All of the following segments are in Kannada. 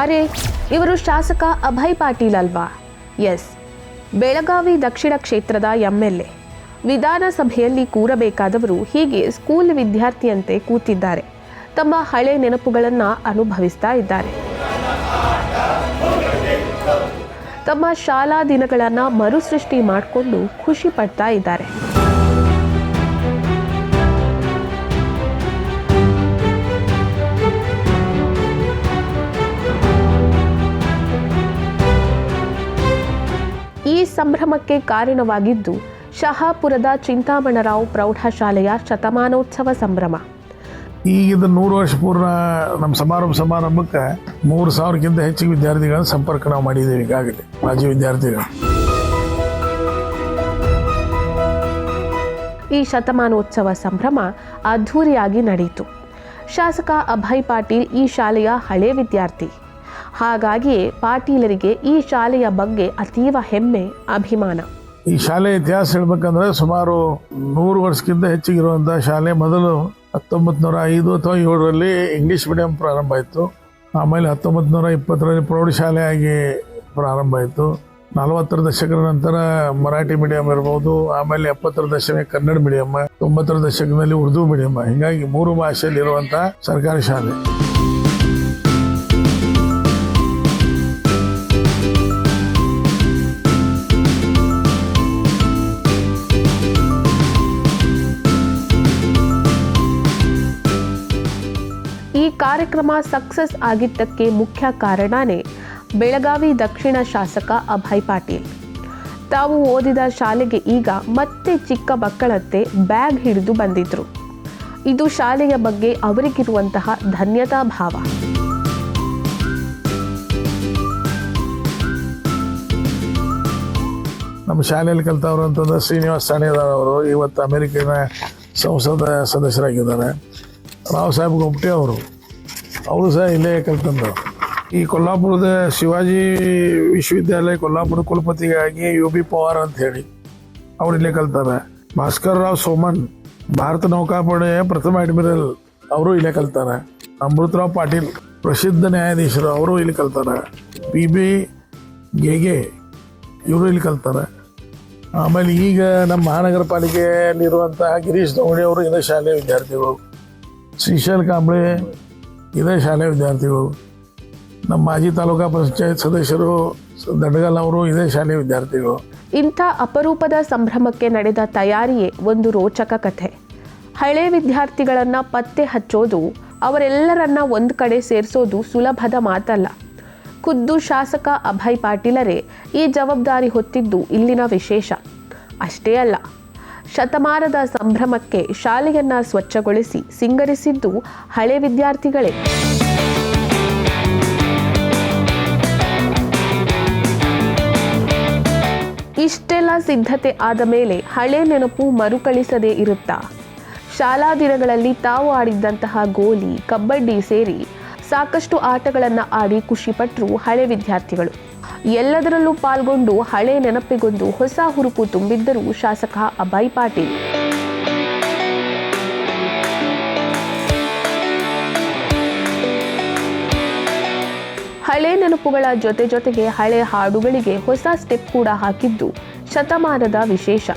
ಅರೆ, ಇವರು ಶಾಸಕ ಅಭಯ್ ಪಾಟೀಲ್ ಅಲ್ವಾ? ಎಸ್. ಬೆಳಗಾವಿ ದಕ್ಷಿಣ ಕ್ಷೇತ್ರದ ಎಂ ಎಲ್ ಎ ವಿಧಾನಸಭೆಯಲ್ಲಿ ಕೂರಬೇಕಾದವರು ಹೀಗೆ ಸ್ಕೂಲ್ ವಿದ್ಯಾರ್ಥಿಯಂತೆ ಕೂತಿದ್ದಾರೆ. ತಮ್ಮ ಹಳೆ ನೆನಪುಗಳನ್ನು ಅನುಭವಿಸ್ತಾ ಇದ್ದಾರೆ. ತಮ್ಮ ಶಾಲಾ ದಿನಗಳನ್ನು ಮರುಸೃಷ್ಟಿ ಮಾಡಿಕೊಂಡು ಖುಷಿ ಪಡ್ತಾ ಇದ್ದಾರೆ. ಈ ಸಂಭ್ರಮಕ್ಕೆ ಕಾರಣವಾಗಿದ್ದು ಶಹಾಪುರದ ಚಿಂತಾಮಣರಾವ್ ಪ್ರೌಢಶಾಲೆಯ ಶತಮಾನೋತ್ಸವ ಸಂಭ್ರಮ. ಈಗ ಇದು ನೂರು ವರ್ಷ ಪೂರ್ಣ ನಮ್ಮ ಸಮಾರಂಭ ಸಮಾರಂಭಕ್ಕೆ ಮೂರು ಸಾವಿರಕ್ಕಿಂತ ಹೆಚ್ಚು ವಿದ್ಯಾರ್ಥಿಗಳ ಸಂಪರ್ಕ ನಾವು ಮಾಡಿದ್ದೇವೆ ಈಗಾಗಲೇ ಮಾಜಿ ವಿದ್ಯಾರ್ಥಿಗಳು. ಈ ಶತಮಾನೋತ್ಸವ ಸಂಭ್ರಮ ಅದ್ಧೂರಿಯಾಗಿ ನಡೆಯಿತು ಶಾಸಕ ಅಭಯ್ ಪಾಟೀಲ್ ಈ ಶಾಲೆಯ ಹಳೆ ವಿದ್ಯಾರ್ಥಿ. ಹಾಗಾಗಿಯೇ ಪಾಟೀಲರಿಗೆ ಈ ಶಾಲೆಯ ಬಗ್ಗೆ ಅತೀವ ಹೆಮ್ಮೆ, ಅಭಿಮಾನ. ಈ ಶಾಲೆ ಇತಿಹಾಸ ಹೇಳ್ಬೇಕಂದ್ರೆ ಸುಮಾರು ನೂರು ವರ್ಷಕ್ಕಿಂತ ಹೆಚ್ಚಿಗಿರುವಂಥ ಶಾಲೆ ಮೊದಲು ಹತ್ತೊಂಬತ್ತು ನೂರ ಐದು ಅಥವಾ ಏಳರಲ್ಲಿ ಇಂಗ್ಲೀಷ್ ಮೀಡಿಯಂ ಪ್ರಾರಂಭ ಆಯಿತು. ಆಮೇಲೆ ಹತ್ತೊಂಬತ್ತು ನೂರ ಇಪ್ಪತ್ತರಲ್ಲಿ ಪ್ರೌಢಶಾಲೆಯಾಗಿ ಪ್ರಾರಂಭ ಆಯಿತು. ನಲವತ್ತರ ದಶಕದ ನಂತರ ಮರಾಠಿ ಮೀಡಿಯಂ ಇರ್ಬೋದು, ಆಮೇಲೆ ಎಪ್ಪತ್ತರ ದಶಕ ಕನ್ನಡ ಮೀಡಿಯಂ, ತೊಂಬತ್ತರ ದಶಕದಲ್ಲಿ ಉರ್ದು ಮೀಡಿಯಂ, ಹೀಗಾಗಿ ಮೂರು ಭಾಷೆಯಲ್ಲಿ ಇರುವಂತಹ ಸರ್ಕಾರಿ ಶಾಲೆ. ಕಾರ್ಯಕ್ರಮ ಸಕ್ಸಸ್ ಆಗಿದ್ದಕ್ಕೆ ಮುಖ್ಯ ಕಾರಣನೇ ಬೆಳಗಾವಿ ದಕ್ಷಿಣ ಶಾಸಕ ಅಭಯ್ ಪಾಟೀಲ್. ತಾವು ಓದಿದ ಶಾಲೆಗೆ ಈಗ ಮತ್ತೆ ಚಿಕ್ಕ ಮಕ್ಕಳಂತೆ ಬ್ಯಾಗ್ ಹಿಡಿದು ಬಂದಿದ್ರು. ಇದು ಶಾಲೆಯ ಬಗ್ಗೆ ಅವರಿಗಿರುವಂತಹ ಧನ್ಯತಾ ಭಾವ. ನಮ್ಮ ಶಾಲೆಯಲ್ಲಿ ಕಲಿತವರು ಅಂತಂದ್ರೆ ಶ್ರೀನಿವಾಸ್ ಸಾಣೇದಾರ್ ಅವರು, ಇವತ್ತು ಅಮೆರಿಕನ ಸಂಸದ ಸದಸ್ಯರಾಗಿದ್ದಾರೆ. ರಾವ್ ಸಾಹೇಬ್ ಗೊಪ್ಟೆ ಅವರು. ಅವರು ಸಹ ಇಲ್ಲೇ ಕಲ್ತಂದರು ಈ ಕೊಲ್ಲಾಪುರದ ಶಿವಾಜಿ ವಿಶ್ವವಿದ್ಯಾಲಯ ಕೊಲ್ಲಾಪುರ ಕುಲಪತಿಗಾಗಿ ಯು ಬಿ ಪವಾರ್ ಅಂತ ಹೇಳಿ ಅವ್ರು ಇಲ್ಲೇ ಕಲ್ತಾರೆ ಭಾಸ್ಕರ್ ರಾವ್ ಸೋಮನ್, ಭಾರತ ನೌಕಾಪಡೆಯ ಪ್ರಥಮ ಅಡ್ಮಿರಲ್, ಅವರು ಇಲ್ಲೇ ಕಲ್ತಾರೆ ಅಮೃತರಾವ್ ಪಾಟೀಲ್, ಪ್ರಸಿದ್ಧ ನ್ಯಾಯಾಧೀಶರು, ಅವರು ಇಲ್ಲಿ ಕಲ್ತಾರೆ ಪಿ ಬಿ ಗೆಗೆ, ಇವರು ಇಲ್ಲಿ ಕಲ್ತಾರೆ ಆಮೇಲೆ ಈಗ ನಮ್ಮ ಮಹಾನಗರ ಪಾಲಿಕೆಯಲ್ಲಿರುವಂತಹ ಗಿರೀಶ್ ದೋಣಿ ಅವರು ಇದೇ ಶಾಲೆಯ ವಿದ್ಯಾರ್ಥಿಗಳು. ಶ್ರೀಶೈಲ್ ಕಾಂಬ್ಳೆ ಇದೇ ಶಾಲೆ ವಿದ್ಯಾರ್ಥಿಗಳು. ನಮ್ಮ ಮಾಜಿ ತಾಲೂಕಾ ಪಂಚಾಯತ್ ಸದಸ್ಯರು ದಡ್ಗಲ್ ಅವರು ಇದೇ ಶಾಲೆ ವಿದ್ಯಾರ್ಥಿಗಳು. ಇಂಥ ಅಪರೂಪದ ಸಂಭ್ರಮಕ್ಕೆ ನಡೆದ ತಯಾರಿಯೇ ಒಂದು ರೋಚಕ ಕಥೆ. ಹಳೆ ವಿದ್ಯಾರ್ಥಿಗಳನ್ನ ಪತ್ತೆ ಹಚ್ಚೋದು, ಅವರೆಲ್ಲರನ್ನ ಒಂದು ಕಡೆ ಸೇರಿಸೋದು ಸುಲಭದ ಮಾತಲ್ಲ. ಖುದ್ದು ಶಾಸಕ ಅಭಯ್ ಪಾಟೀಲರೇ ಈ ಜವಾಬ್ದಾರಿ ಹೊತ್ತಿದ್ದು ಇಲ್ಲಿನ ವಿಶೇಷ. ಅಷ್ಟೇ ಅಲ್ಲ ಶತಮಾನದ ಸಂಭ್ರಮಕ್ಕೆ ಶಾಲೆಯನ್ನ ಸ್ವಚ್ಛಗೊಳಿಸಿ ಸಿಂಗರಿಸಿದ್ದು ಹಳೆ ವಿದ್ಯಾರ್ಥಿಗಳೇ. ಇಷ್ಟೆಲ್ಲ ಸಿದ್ಧತೆ ಆದ ಮೇಲೆ ಹಳೆ ನೆನಪು ಮರುಕಳಿಸದೇ ಇರುತ್ತಾ? ಶಾಲಾ ದಿನಗಳಲ್ಲಿ ತಾವು ಆಡಿದ್ದಂತಹ ಗೋಲಿ, ಕಬಡ್ಡಿ ಸೇರಿ ಸಾಕಷ್ಟು ಆಟಗಳನ್ನು ಆಡಿ ಖುಷಿಪಟ್ಟರು ಹಳೆ ವಿದ್ಯಾರ್ಥಿಗಳು. ಎಲ್ಲದರಲ್ಲೂ ಪಾಲ್ಗೊಂಡು ಹಳೆ ನೆನಪಿಗೊಂದು ಹೊಸ ಹುರುಪು ತುಂಬಿದ್ದರು ಶಾಸಕ ಅಭಯ್ ಪಾಟೀಲ್. ಹಳೆ ನೆನಪುಗಳ ಜೊತೆ ಜೊತೆಗೆ ಹಳೆ ಹಾಡುಗಳಿಗೆ ಹೊಸ ಸ್ಟೆಪ್ ಕೂಡ ಹಾಕಿದ್ದು ಶತಮಾನದ ವಿಶೇಷ.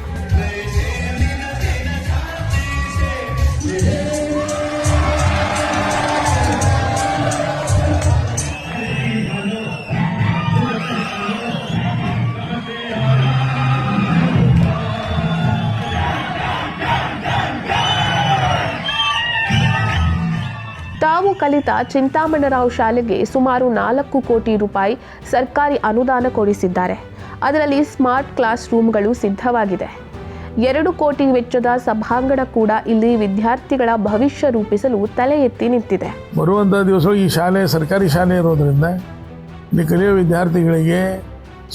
ಕಲಿತ ಚಿಂತಾಮಣರಾವ್ ಶಾಲೆಗೆ ಸುಮಾರು ನಾಲ್ಕು ಕೋಟಿ ರೂಪಾಯಿ ಸರ್ಕಾರಿ ಅನುದಾನ ಕೊಡಿಸಿದ್ದಾರೆ. ಅದರಲ್ಲಿ ಸ್ಮಾರ್ಟ್ ಕ್ಲಾಸ್ ರೂಮ್ಗಳು ಸಿದ್ಧವಾಗಿದೆ. ಎರಡು ಕೋಟಿ ವೆಚ್ಚದ ಸಭಾಂಗಣ ಕೂಡ ಇಲ್ಲಿ ವಿದ್ಯಾರ್ಥಿಗಳ ಭವಿಷ್ಯ ರೂಪಿಸಲು ತಲೆ ಎತ್ತಿ ನಿಂತಿದೆ. ಬರುವಂಥ ದಿವಸ ಈ ಶಾಲೆ ಸರ್ಕಾರಿ ಶಾಲೆ ಇರೋದ್ರಿಂದ ಇಲ್ಲಿ ಕಲಿಯೋ ವಿದ್ಯಾರ್ಥಿಗಳಿಗೆ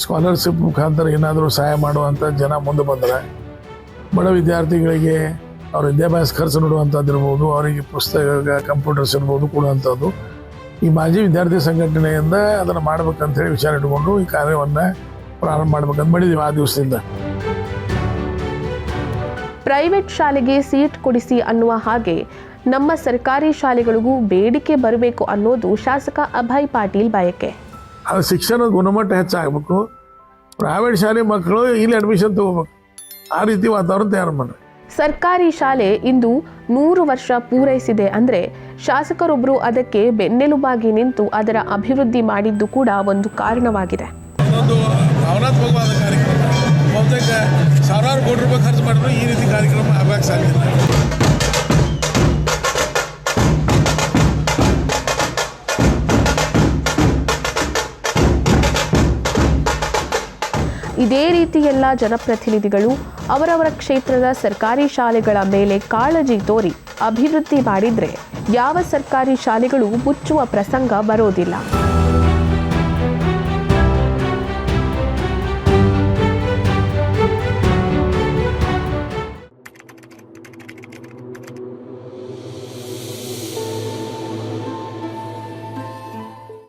ಸ್ಕಾಲರ್ಶಿಪ್ ಮುಖಾಂತರ ಏನಾದರೂ ಸಹಾಯ ಮಾಡುವಂಥ ಜನ ಮುಂದೆ ಬಂದರೆ ಬಡ ವಿದ್ಯಾರ್ಥಿಗಳಿಗೆ ಅವ್ರ ವಿದ್ಯಾಭ್ಯಾಸ ಖರ್ಚು ನೋಡುವಂಥದ್ದು ಇರ್ಬೋದು ಅವರಿಗೆ ಪುಸ್ತಕ ಕಂಪ್ಯೂಟರ್ಸ್ ಇರ್ಬೋದು ಕೊಡುವಂಥದ್ದು ಈ ಮಾಜಿ ವಿದ್ಯಾರ್ಥಿ ಸಂಘಟನೆಯಿಂದ ಅದನ್ನು ಮಾಡ್ಬೇಕಂತ ಹೇಳಿ ವಿಚಾರ ಇಟ್ಕೊಂಡು ಈ ಕಾರ್ಯವನ್ನು ಪ್ರಾರಂಭ ಮಾಡ್ಬೇಕಂತ ಮಾಡಿದ್ದೀವಿ ಆ ದಿವಸದಿಂದ. ಪ್ರೈವೇಟ್ ಶಾಲೆಗೆ ಸೀಟ್ ಕೊಡಿಸಿ ಅನ್ನುವ ಹಾಗೆ ನಮ್ಮ ಸರ್ಕಾರಿ ಶಾಲೆಗಳಿಗೂ ಬೇಡಿಕೆ ಬರಬೇಕು ಅನ್ನೋದು ಶಾಸಕ ಅಭಯ್ ಪಾಟೀಲ್ ಬಯಕೆ. ಅದು ಶಿಕ್ಷಣದ ಗುಣಮಟ್ಟ ಹೆಚ್ಚಾಗಬೇಕು. ಪ್ರೈವೇಟ್ ಶಾಲೆ ಮಕ್ಕಳು ಇಲ್ಲಿ ಅಡ್ಮಿಷನ್ ತಗೋಬೇಕು. ಆ ರೀತಿ ವಾತಾವರಣ ತಯಾರು ಮಾಡಿ ಸರ್ಕಾರಿ ಶಾಲೆ ಇಂದು ನೂರು ವರ್ಷ ಪೂರೈಸಿದೆ ಅಂದರೆ ಶಾಸಕರೊಬ್ಬರು ಅದಕ್ಕೆ ಬೆನ್ನೆಲುಬಾಗಿ ನಿಂತು ಅದರ ಅಭಿವೃದ್ಧಿ ಮಾಡಿದ್ದು ಕೂಡ ಒಂದು ಕಾರಣವಾಗಿದೆ. ಸಾವಿರಾರು ಕೋಟಿ ರೂಪಾಯಿ ಖರ್ಚು ಮಾಡಿದ್ರು ಈ ರೀತಿ ಕಾರ್ಯಕ್ರಮ ಆಗಕ್ಕೆ ಸಾಧ್ಯ ಇದೇ ರೀತಿ ಎಲ್ಲ ಜನಪ್ರತಿನಿಧಿಗಳು ಅವರವರ ಕ್ಷೇತ್ರದ ಸರ್ಕಾರಿ ಶಾಲೆಗಳ ಮೇಲೆ ಕಾಳಜಿ ತೋರಿ ಅಭಿವೃದ್ಧಿ ಮಾಡಿದರೆ ಯಾವ ಸರ್ಕಾರಿ ಶಾಲೆಗಳು ಮುಚ್ಚುವ ಪ್ರಸಂಗ ಬರೋದಿಲ್ಲ.